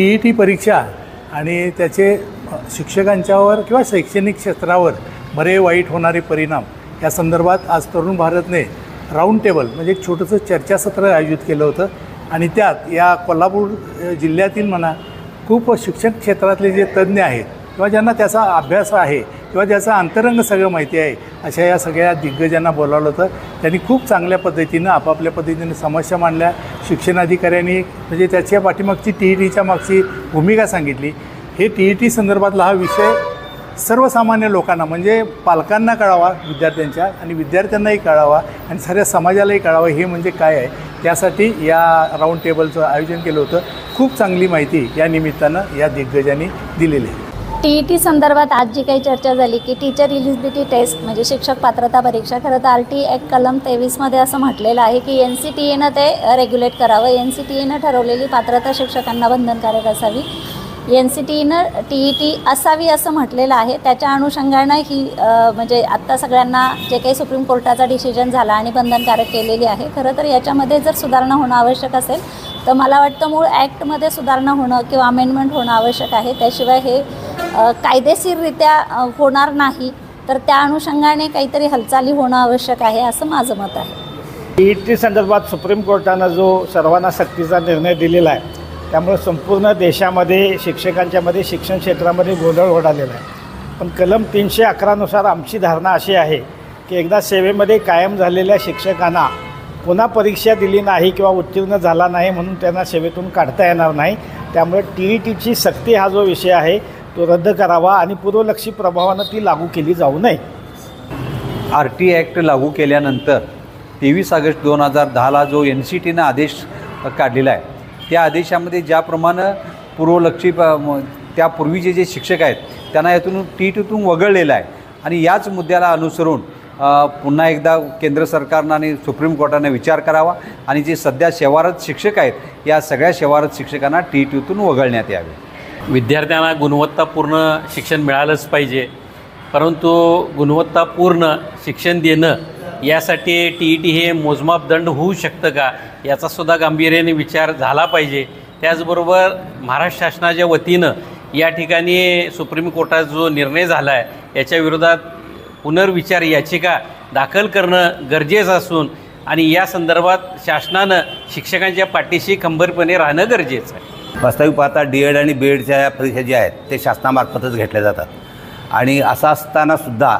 T E T परीक्षा आणि त्याचे शिक्षकांच्यावर किंवा शैक्षणिक क्षेत्रावर बरे वाईट होणारे परिणाम या संदर्भात आज तरुण भारतने राऊंड टेबल म्हणजे एक छोटंसं चर्चासत्र आयोजित केलं होतं. आणि त्यात या कोल्हापूर जिल्ह्यातील म्हणा खूप शिक्षण क्षेत्रातले जे तज्ज्ञ आहेत किंवा ज्यांना त्याचा अभ्यास आहे किंवा ज्याचा अंतरंग सगळं माहिती आहे अशा या सगळ्या दिग्गजांना बोलावलं होतं. त्यांनी खूप चांगल्या पद्धतीनं आपापल्या पद्धतीने समस्या मांडल्या. शिक्षणाधिकाऱ्यांनी म्हणजे त्याच्या पाठीमागची टी ई टीच्या मागची भूमिका सांगितली. हे टी ई टी संदर्भातला हा विषय सर्वसामान्य लोकांना म्हणजे पालकांना कळावा विद्यार्थ्यांच्या आणि विद्यार्थ्यांनाही कळावा आणि साऱ्या समाजालाही कळावं हे म्हणजे काय आहे? त्यासाठी या राऊंड टेबलचं आयोजन केलं होतं. खूप चांगली माहिती या निमित्तानं या दिग्गजांनी दिलेली आहे. टी ई टी संदर्भात आज जी काही चर्चा झाली की टीचर इलिजिबिलिटी टेस्ट म्हणजे शिक्षक पात्रता परीक्षा खरं तर आर टी एक कलम तेवीसमध्ये असं म्हटलेलं आहे की एन सी टी एनं ते रेग्युलेट करावं. एन सी टी एनं ठरवलेली पात्रता शिक्षकांना बंधनकारक असावी. एन सी टी ईनं टी ई टी असावी असं म्हटलेलं आहे. त्याच्या अनुषंगानं ही म्हणजे आत्ता सगळ्यांना जे काही सुप्रीम कोर्टाचा डिसिजन झाला आणि बंधनकारक केलेली आहे खरं तर याच्यामध्ये जर सुधारणा होणं आवश्यक असेल तर मला वाटतं मूळ ॲक्टमध्ये सुधारणा होणं किंवा अमेंडमेंट होणं आवश्यक आहे. त्याशिवाय हे कायदेशीररित्या होणार नाही तर त्या अनुषंगाने काहीतरी हालचाली होणं आवश्यक आहे असं माझं मत आहे. टी ई टी संदर्भात सुप्रीम कोर्टानं जो सर्वांना सक्तीचा निर्णय दिलेला आहे त्यामुळे संपूर्ण देशामध्ये शिक्षकांच्यामध्ये शिक्षण क्षेत्रामध्ये गोंधळ ओढालेला आहे. पण कलम तीनशे अकरानुसार आमची धारणा अशी आहे की एकदा सेवेमध्ये कायम झालेल्या शिक्षकांना पुन्हा परीक्षा दिली नाही किंवा उत्तीर्ण झाला नाही म्हणून त्यांना सेवेतून काढता येणार नाही त्यामुळे टी ई टीची सक्ती हा जो विषय आहे तो रद्द करावा आणि पूर्वलक्षी प्रभावानं ती लागू केली जाऊ नये. आर टी ॲक्ट लागू केल्यानंतर तेवीस ऑगस्ट दोन हजार दहाला जो एन सी टीनं आदेश काढलेला आहे त्या आदेशामध्ये ज्याप्रमाणे पूर्वलक्षी त्यापूर्वीचे जे शिक्षक आहेत त्यांना यातून टी टीतून वगळलेलं आहे. आणि याच मुद्द्याला अनुसरून पुन्हा एकदा केंद्र सरकारनं आणि सुप्रीम कोर्टाने विचार करावा आणि जे सध्या शेवारत शिक्षक आहेत या सगळ्या शेवारत शिक्षकांना टी टीतून वगळण्यात यावे. विद्यार्थ्यांना गुणवत्तापूर्ण शिक्षण मिळालंच पाहिजे. परंतु गुणवत्तापूर्ण शिक्षण देणं यासाठी टी ई टी हे मोजमाप दंड होऊ शकतं का? याचासुद्धा गांभीर्याने विचार झाला पाहिजे. त्याचबरोबर महाराष्ट्र शासनाच्या वतीनं या ठिकाणी सुप्रीम कोर्टात जो निर्णय झाला आहे याच्या विरोधात पुनर्विचार याचिका दाखल करणं गरजेचं असून आणि या संदर्भात शासनानं शिक्षकांच्या पाठीशी खंबीरपणे राहणं गरजेचं आहे. वास्तविक पाहता डी एड आणि बी एडच्या या परीक्षा ज्या आहेत ते शासनामार्फतच घेतल्या जातात. आणि असं असतानासुद्धा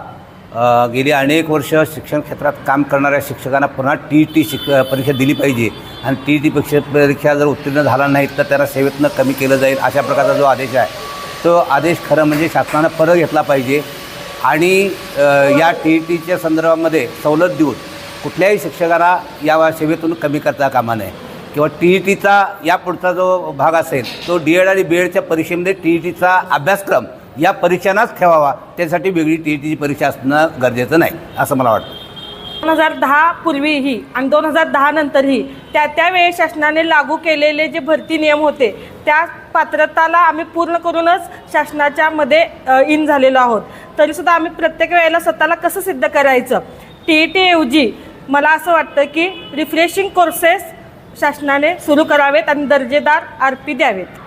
गेली अनेक वर्ष शिक्षण क्षेत्रात काम करणाऱ्या शिक्षकांना पुन्हा टी टी शिक परीक्षा दिली पाहिजे. आणि टी टी परीक्षा परीक्षा जर उत्तीर्ण झाला नाही तर त्यांना सेवेतनं कमी केलं जाईल अशा प्रकारचा जो आदेश आहे तो आदेश खरं म्हणजे शासनानं परत घेतला पाहिजे. आणि या टी टीच्या संदर्भामध्ये सवलत देऊन कुठल्याही शिक्षकाला या सेवेतून कमी करता कामा नये. किंवा टी ई टीचा या पुढचा जो भाग असेल तो डी एड आणि बी एडच्या परीक्षेमध्ये टी ई टीचा अभ्यासक्रम या परीक्षांनाच ठेवावा. त्यासाठी वेगळी टी ई टीची परीक्षा असणं गरजेचं नाही असं मला वाटतं. दोन हजार दहा पूर्वीही आणि दोन हजार दहा नंतरही त्या त्यावेळी शासनाने लागू केलेले जे भरती नियम होते त्या पात्रताला आम्ही पूर्ण करूनच शासनाच्या मध्ये इन झालेलो आहोत. तरीसुद्धा आम्ही प्रत्येक वेळेला स्वतःला कसं सिद्ध करायचं? टी ई टी ऐवजी मला असं वाटतं की रिफ्रेशिंग कोर्सेस शासनाने सुरू करावेत आणि दर्जेदार आर पी द्यावेत.